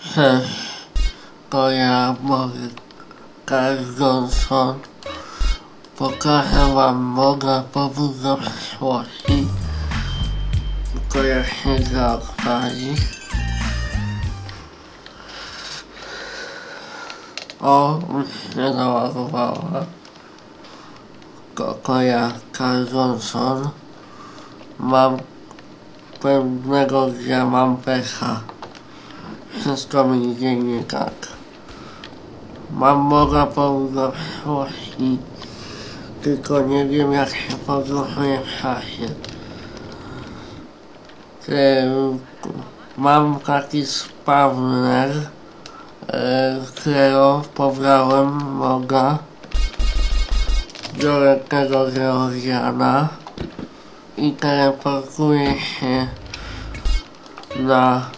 Cześć, to ja mogę Johnson. Pokażę wam Boga powód do przyszłości. Tylko jak się odpali. O, mi się załadowała. To ja Carl Johnson. Mam pewnego dnia mam pecha. Wszystko mi idzie nie tak. Mam Boga do przyszłości. Tylko nie wiem jak się podróżuje w czasie. Mam taki spawner, e, którego pobrałem Boga. Biorę tego Georgiana i teleportuję się na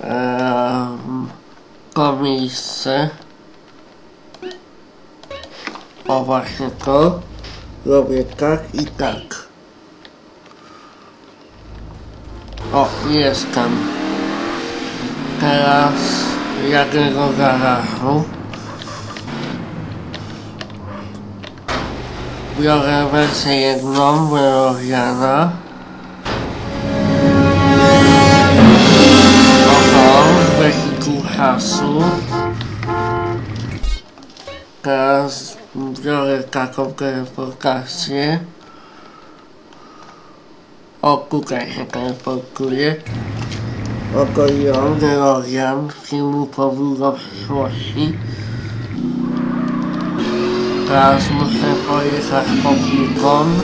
e, miejsce. O właśnie to. Robię tak i tak. O, jestem. Teraz jadę do garażu. Biorę wersję jedną. Oho, hasu. Teraz biorę taką teleportację. O, tutaj się teleportuje. Oto ją, DeLorean, filmu Powrót do przyszłości. Teraz muszę pojechać po Pluton.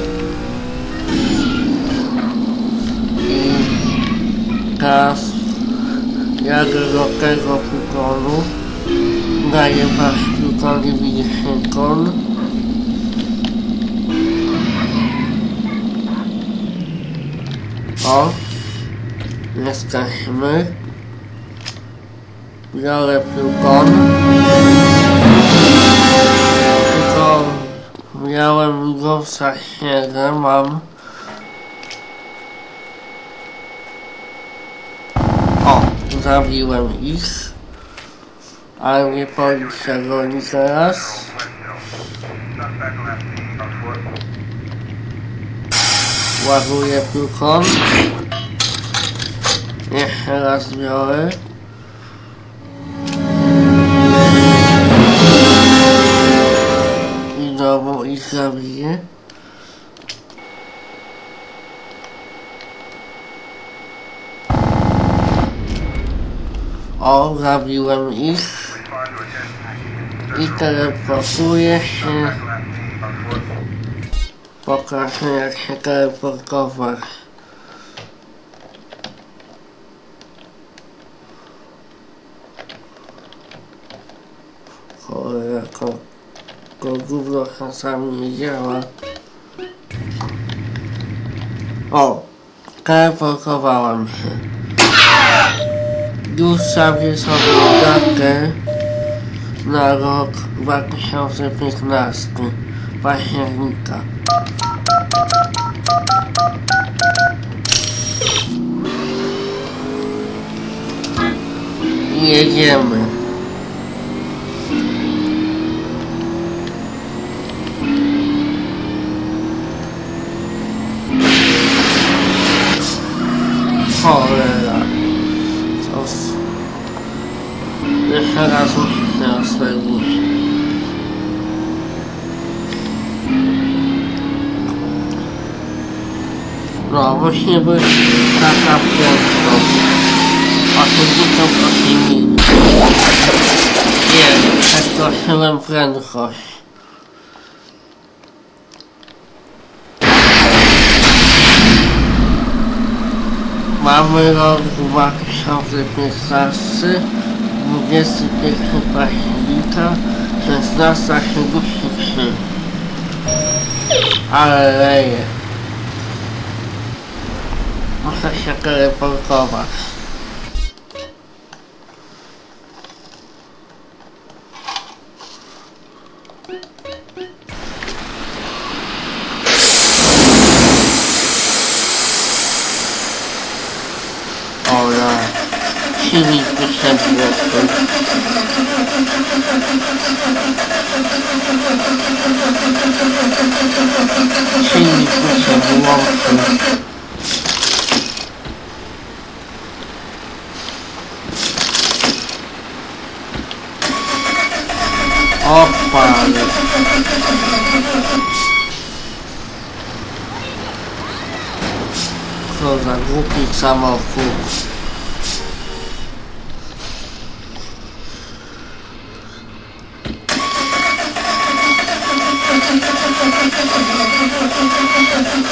I teraz jadę do tego Plutonu. Daję was Plutonie Wilson. O, jesteśmy. Biorę Pluton. Tylko miałem go w zasięgu, mam. O, zabiłem ich. Ale mnie policja goni teraz. Ładuję Pluton. Jeszcze raz biorę. I znowu ich zabiję. O, zabiłem ich. I teleportuję się. Pokażę jak się teleportować. Cholera, ko, ko gówno czasami nie działa. O, teleportowałem się. Sobie datę na rok 2015 października. Jedziemy. Cholera. Co z... Jeszcze raz muszę teraz zrobić. No, musi być taka prędkość. 88 mil. Nie, przekroczyłem prędkość. Mamy rok 2015, 21 października, 16.73. Ale leje. Muszę się teleportować. Złotych. Silnik mi się. Co za głupi samochód.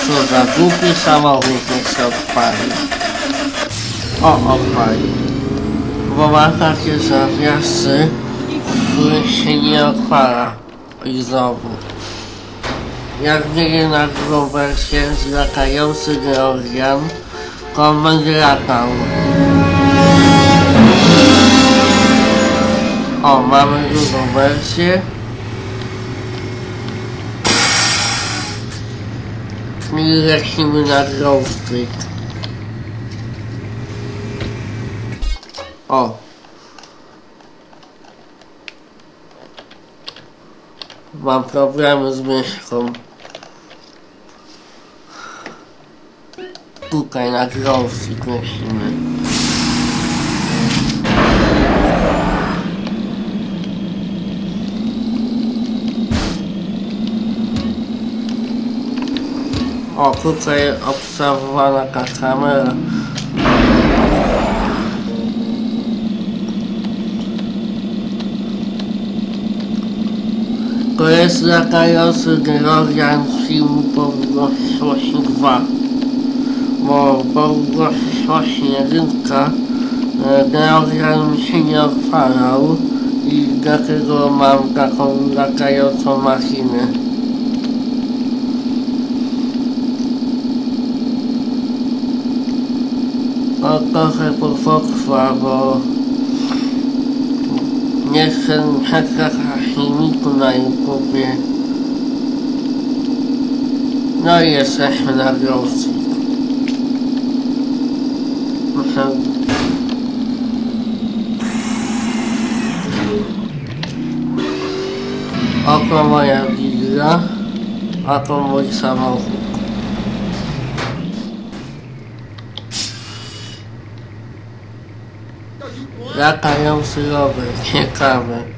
Co za głupi samochód niech się odpali. O, odpali. Bo ma takie zawiasy, które się nie odpala. I znowu. Jak wjedzie na drugą wersję z latający Georgian, będzie latał. O, mamy drugą wersję. I lecimy na Grove. O. Mam problemy z myszką. Tutaj na Grove Street lecimy. O, tutaj obserwowana kamera. To jest latający z filmu Powrócłości 2. Bo Powrócłości 1 DeLorean mi się nie odpalał i dlatego mam taką latającą maszynę. No trochę potrwa, bo nie chcę czekać filmiku na YouTubie. No i jesteśmy na wiosce. Muszę... Oto moja wizja, a to mój samochód. Latający rower, ciekawe.